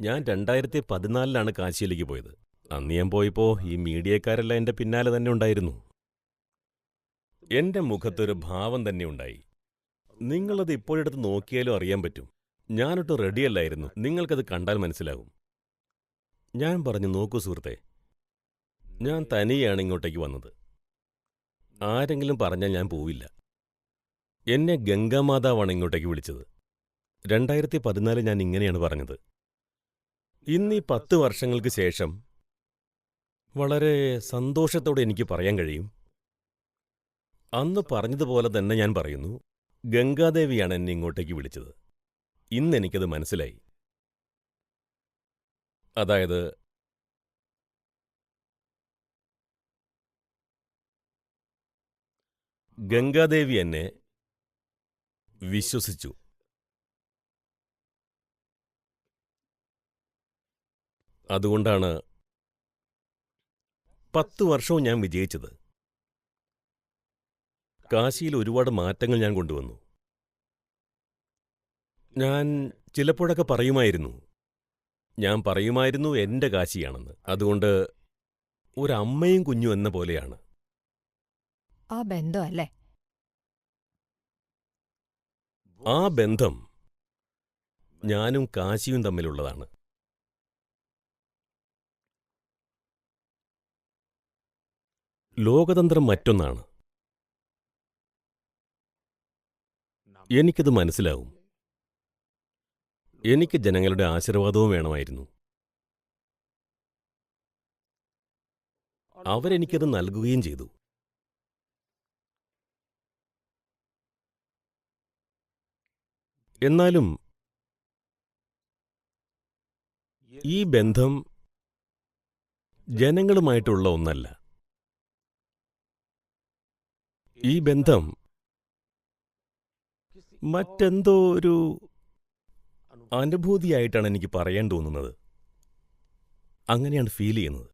ഞാൻ രണ്ടായിരത്തി പതിനാലിലാണ് കാശിയിലേക്ക് പോയത്. അന്ന് ഞാൻ പോയപ്പോ ഈ മീഡിയക്കാരെല്ലാം എന്റെ പിന്നാലെ തന്നെ ഉണ്ടായിരുന്നു. എന്റെ മുഖത്തൊരു ഭാവം തന്നെ ഉണ്ടായി. നിങ്ങളത് ഇപ്പോഴെടുത്ത് നോക്കിയാലും അറിയാൻ പറ്റും. ഞാനൊട്ടും റെഡിയല്ലായിരുന്നു. നിങ്ങൾക്കത് കണ്ടാൽ മനസ്സിലാകും. ഞാൻ പറഞ്ഞു നോക്കൂ സുഹൃത്തെ ഞാൻ തനിയാണ് ഇങ്ങോട്ടേക്ക് വന്നത്. ആരെങ്കിലും പറഞ്ഞാൽ ഞാൻ പോവില്ല. എന്നെ ഗംഗാമാതാവാണ് ഇങ്ങോട്ടേക്ക് വിളിച്ചത്. രണ്ടായിരത്തി പതിനാല് ഞാൻ ഇങ്ങനെയാണ് പറഞ്ഞത്. ഇന്നീ പത്ത് വർഷങ്ങൾക്ക് ശേഷം വളരെ സന്തോഷത്തോടെ എനിക്ക് പറയാൻ കഴിയും. അന്ന് പറഞ്ഞതുപോലെ തന്നെ ഞാൻ പറയുന്നു ഗംഗാദേവിയാണ് എന്നെ ഇങ്ങോട്ടേക്ക് വിളിച്ചത്. ഇന്ന് എനിക്കത് മനസ്സിലായി. അതായത് ഗംഗാദേവി എന്നെ വിശ്വസിച്ചു. അതുകൊണ്ടാണ് പത്ത് വർഷവും ഞാൻ വിജയിച്ചത്. കാശിയിൽ ഒരുപാട് മാറ്റങ്ങൾ ഞാൻ കൊണ്ടുവന്നു. ഞാൻ ചിലപ്പോഴൊക്കെ പറയുമായിരുന്നു ഞാൻ പറയുമായിരുന്നു എന്റെ കാശിയാണെന്ന്. അതുകൊണ്ട് ഒരമ്മയും കുഞ്ഞു എന്ന പോലെയാണ്. ആ ബന്ധം അല്ലേ? ആ ബന്ധം ഞാനും കാശിയും തമ്മിലുള്ളതാണ്. ലോകതന്ത്രം മറ്റൊന്നാണ്. എനിക്കത് മനസ്സിലാവും. എനിക്ക് ജനങ്ങളുടെ ആശീർവാദവും വേണമായിരുന്നു. അവരെനിക്കത് നൽകുകയും ചെയ്തു. എന്നാലും ഈ ബന്ധം ജനങ്ങളുമായിട്ടുള്ള ഒന്നല്ല. ഈ ബന്ധം മറ്റെന്തോ ഒരു അനുഭൂതിയായിട്ടാണ് എനിക്ക് പറയാൻ തോന്നുന്നത്. അങ്ങനെയാണ് ഫീൽ ചെയ്യുന്നത്.